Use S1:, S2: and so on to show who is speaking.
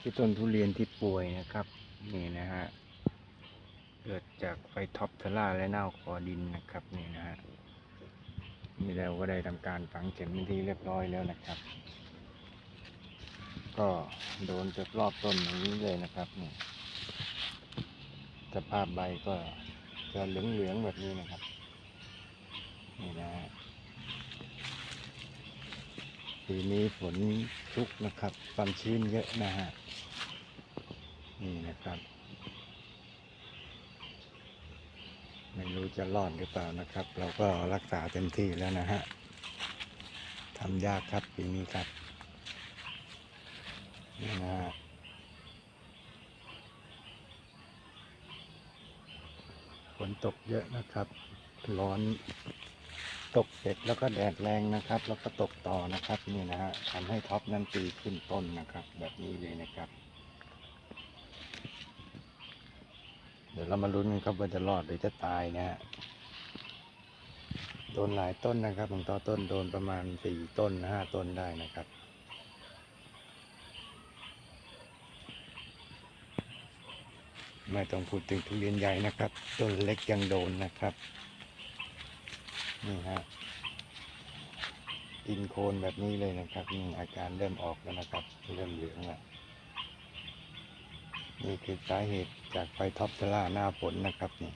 S1: ที่ต้นทุเรียนที่ป่วยนะครับ นี่นะฮะ เกิดจากไฟท็อปเทอร่าและเน่าคอดินนะครับนี่นะฮะ นี่เราก็ได้ทำการฝังเข็มเป็นที่เรียบร้อยแล้วนะครับ ก็โดนจะรอบต้นอย่างนี้เลยนะครับนี่สภาพใบก็จะเหลืองๆแบบนี้นะครับ นี่นะฮะ ปีนี้ฝนชุกนะครับ ความชื้นเยอะนะฮะ นี่นะครับ ไม่รู้จะรอดหรือเปล่านะครับ เราก็รักษาเต็มที่แล้วนะฮะทำยากครับปีนี้ครับนี่นะฮะฝนตกเยอะนะครับ ร้อน ตกเสร็จแล้วก็แดดแรงนะครับ แล้วก็ตกต่อนะครับนี่นะฮะทำให้ท็อปนั้นตีขึ้นต้นนะครับ แบบนี้เลยนะครับ เดี๋ยวเรามาลุ้นกันครับว่าจะรอดหรือจะตายนะฮะโดนหลายต้นนะครับบางต่อต้นโดนประมาณสี่ต้นห้าต้นได้นะครับไม่ต้องพูดถึงทุเรียนใหญ่นะครับ ต้นเล็กยังโดนนะครับ นี่ฮะอินโคนแบบนี้เลยนะครับนี่อาการเริ่มออกแล้วนะครับ เริ่มเหลืองแล้วนี่คือสาเหตุจากไฟท็อปเทล่าหน้าฝนนะครับนี่